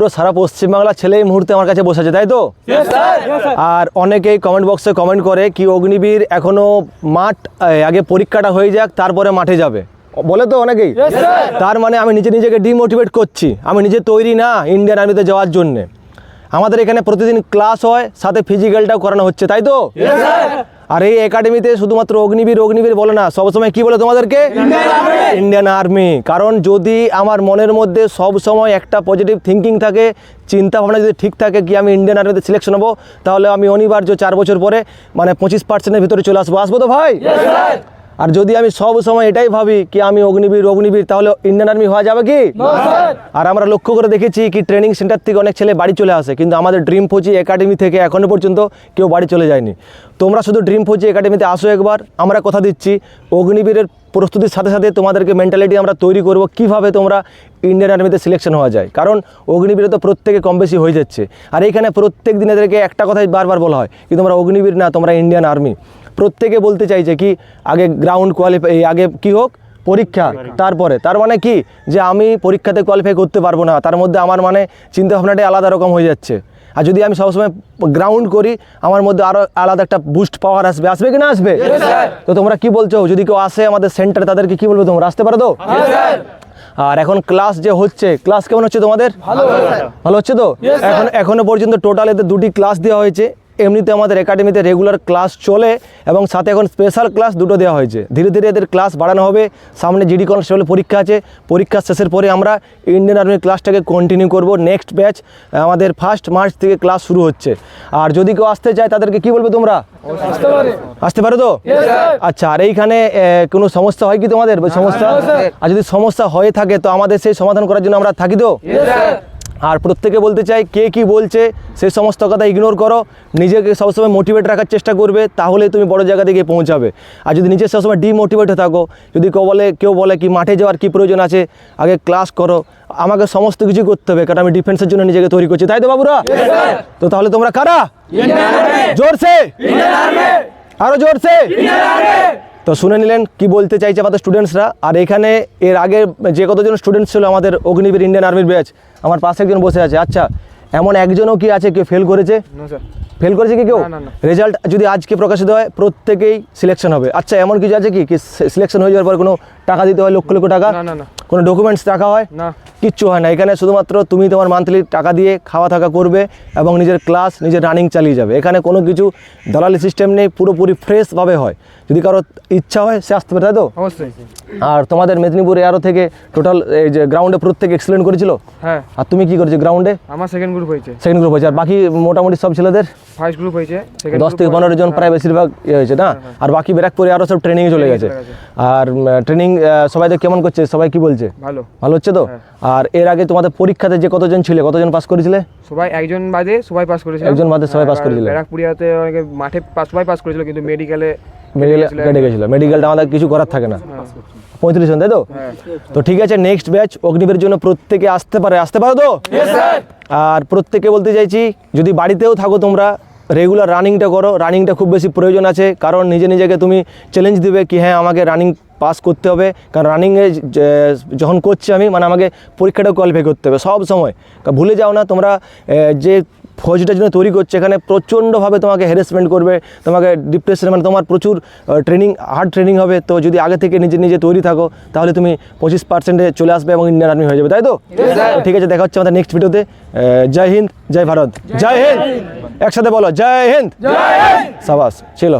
পুরো সারা পশ্চিমবাংলার ছেলে এই মুহূর্তে আমার কাছে বসে আছে তাই তো? আর অনেকেই কমেন্ট বক্সে কমেন্ট করে কি অগ্নিবীর এখনও মাঠ আগে পরীক্ষাটা হয়ে যাক তারপরে মাঠে যাবে। বলে তো অনেকেই। তার মানে আমি নিজে নিজেকে ডিমোটিভেট করছি। আমি নিজে তৈরি না ইন্ডিয়ান আর্মিতে যাওয়ার জন্যে। আমাদের এখানে প্রতিদিন ক্লাস হয় সাথে ফিজিক্যালটাও করানো হচ্ছে তাই তো? আর এই একাডেমিতে শুধুমাত্র অগ্নিবীর অগ্নিবীর বলে না, সবসময় কি বলে তোমাদেরকে? ইন্ডিয়ান আর্মি কারণ যদি আমার মনের মধ্যে সবসময় একটা পজিটিভ থিঙ্কিং থাকে চিন্তা ভাবনা যদি ঠিক থাকে কি আমি ইন্ডিয়ান আর্মিতে সিলেকশন হব তাহলে আমি অনিবার্য চার বছর পরে মানে পঁচিশ পার্সেন্টের ভিতরে চলে আসব। আসব তো ভাই? আর যদি আমি সব সময় এটাই ভাবি কি আমি অগ্নিবীর অগ্নিবীর তাহলে ইন্ডিয়ান আর্মি হওয়া যাবে কি? আর আমরা লক্ষ্য করে দেখেছি কি ট্রেনিং সেন্টার থেকে অনেক ছেলে বাড়ি চলে আসে কিন্তু আমাদের ড্রিম ফৌজি একাডেমি থেকে এখনও পর্যন্ত কেউ বাড়ি চলে যায়নি। তোমরা শুধু ড্রিম ফৌজি একাডেমিতে আসো একবার আমরা কথা দিচ্ছি। অগ্নিবীরের প্রস্তুতির সাথে সাথে তোমাদেরকে মেন্টালিটি আমরা তৈরি করব কীভাবে তোমরা ইন্ডিয়ান আর্মিতে সিলেকশন হওয়া যায়। কারণ অগ্নিবীরে তো প্রত্যেকে কম বেশি হয়ে যাচ্ছে। আর এইখানে প্রত্যেক দিন এদেরকে একটা কথাই বারবার বলা হয় কি তোমরা অগ্নিবীর না তোমরা ইন্ডিয়ান আর্মি প্রত্যেকে বলতে চাইছে কি আগে গ্রাউন্ড কোয়ালিফাই আগে কি হোক পরীক্ষা তারপরে। তার মানে কি যে আমি পরীক্ষাতে কোয়ালিফাই করতে পারব না তার মধ্যে আমার মানে চিন্তা ভাবনাটাই আলাদা রকম হয়ে যাচ্ছে। আর যদি আমি সবসময় গ্রাউন্ড করি আমার মধ্যে আরও আলাদা একটা বুস্ট পাওয়ার আসবে। আসবে কি না আসবে? তো তোমরা কি বলছো? যদি কেউ আসে আমাদের সেন্টারে তাদেরকে কি বলব তোমরা? আসতে পারো তো? আর এখন ক্লাস যে হচ্ছে ক্লাস কেমন হচ্ছে তোমাদের? ভালো হচ্ছে তো? এখন এখনও পর্যন্ত টোটাল এতে দুটি ক্লাস দেওয়া হয়েছে। এমনিতে আমাদের একাডেমিতে রেগুলার ক্লাস চলে এবং সাথে এখন স্পেশাল ক্লাস দুটো দেওয়া হয়েছে। ধীরে ধীরে এদের ক্লাস বাড়ানো হবে। সামনে জিডি কনস্টেবল পরীক্ষা আছে। পরীক্ষা শেষের পরে আমরা ইন্ডিয়ান আর্মির ক্লাসটাকে কন্টিনিউ করব। নেক্সট ব্যাচ আমাদের ফার্স্ট মার্চ থেকে ক্লাস শুরু হচ্ছে। আর যদি কেউ আসতে চায় তাদেরকে কি বলবে তোমরা? আসতে পারো। তো? আচ্ছা আর এইখানে কোনো সমস্যা হয় কি তোমাদের? সমস্যা? আর যদি সমস্যা হয়ে থাকে তো আমাদের সেই সমাধান করার জন্য আমরা থাকি তো? আর প্রত্যেকে বলতে চাই কে কি বলছে সে সমস্ত কথা ইগনোর করো। নিজেকে সবসময় মোটিভেট রাখার চেষ্টা করবে তাহলে তুমি বড় জায়গা থেকে পৌঁছাবে। আর যদি নিজে সবসময় ডিমোটিভেট হয়ে থাকো যদি কেউ বলে কেউ বলে কি মাঠে যাওয়ার কি প্রয়োজন আছে আগে ক্লাস করো। আমাকে সমস্ত কিছু করতে হবে কারণ আমি ডিফেন্সের জন্য নিজেকে তৈরি করছি। তাই তো বাবুরা? তো তাহলে তোমরা কারা? জোরসে? আরও জোরসে? তো শুনে নিলেন কি বলতে চাইছে আমাদের স্টুডেন্টসরা আর এখানে এর আগে যে কতজন স্টুডেন্টস ছিল আমাদের অগ্নিবীর ইন্ডিয়ান আর্মির ব্যাচ আমার পাশে একজন বসে আছে। আচ্ছা এমন একজনও কি আছে কেউ ফেল করেছে? ফেল করেছে কি কেউ। রেজাল্ট যদি আজকে প্রকাশিত হয় প্রত্যেকেই সিলেকশন হবে। আচ্ছা এমন কিছু আছে কি? সিলেকশন হয়ে যাওয়ার পর কোনো টাকা দিতে হয় লক্ষ লক্ষ টাকা? না না কোনো ডকুমেন্টস রাখা হয়? না। কিচ্ছু হয় না। এখানে শুধুমাত্র তুমি তোমার মান্থলি টাকা দিয়ে খাওয়া থাকা করবে এবং নিজের ক্লাস নিজের রানিং চালিয়ে যাবে। এখানে কোনো কিছু দালালি সিস্টেম নেই পুরোপুরি ফ্রেশভাবে হয়। যদি কারও ইচ্ছা হয় সে আসতে পারে তাই তো? অবশ্যই। আর তোমাদের মেদিনীপুর এয়ারো থেকে টোটাল এই যে গ্রাউন্ডে প্রত্যেক এক্সিলেন্ট করেছিল? হ্যাঁ। আর তুমি কি করেছ গ্রাউন্ডে আমার সেকেন্ড গ্রুপ হয়েছে। সেকেন্ড গ্রুপ হয়েছে। আর বাকি মোটামুটি সব ছেলেদের? ফার্স্ট গ্রুপ হয়েছে দশ থেকে পনেরো জন প্রায় বেশিরভাগ ইয়ে হয়েছে না? আর বাকি ব্যারাকপুরে আরও সব ট্রেনিংয়ে চলে গেছে। আর ট্রেনিং সবাইদের কেমন করছে? সবাই কি বলছে? ভালো। ভালো হচ্ছে তো? আর এর আগে তোমাদের পরীক্ষাতে যে কতজন ছিল? কতজন পাস করেছিলে? সবাই একজন বাদে সবাই পাস করেছিল। একজন বাদে সবাই pass করেছিল। ব্যারাকপুরিয়াতে অনেকে মাঠে সবাই পাস করেছিল কিন্তু মেডিকেলে মেডিকেল কেটে গেছিল। মেডিকেলটা আমাদের কিছু করার থাকে না। পঁয়ত্রিশ জন তাই তো? হ্যাঁ। তো ঠিক আছে নেক্সট ব্যাচ অগ্নিবীর জন্য প্রত্যেকে আসতে পারে। আসতে পারো তো? আর প্রত্যেকে বলতে চাইছি যদি বাড়িতেও থাকো তোমরা রেগুলার রানিংটা করো। রানিংটা খুব বেশি প্রয়োজন আছে কারণ নিজে নিজেকে তুমি চ্যালেঞ্জ দিবে কি হ্যাঁ আমাকে রানিং পাস করতে হবে। কারণ রানিংয়ে যখন করছি আমি মানে আমাকে পরীক্ষাটা কোয়ালিফাই করতে হবে সব সময়। ভুলে যাও না তোমরা যে ফৌজটার জন্য তৈরি করছে এখানে প্রচণ্ডভাবে তোমাকে হ্যারাসমেন্ট করবে তোমাকে ডিপ্রেশন মানে তোমার প্রচুর ট্রেনিং হার্ড ট্রেনিং হবে। তো যদি আগে থেকে নিজে নিজে তৈরি থাকো তাহলে তুমি পঁচিশ পার্সেন্টে চলে আসবে এবং ইন্ডিয়ান আর্মি হয়ে যাবে তাই তো? তো ঠিক আছে দেখা হচ্ছে আমাদের নেক্সট ভিডিওতে জয় হিন্দ জয় ভারত। জয় হিন্দ। একসাথে বলো জয় হিন্দ! সাবাস ছিল।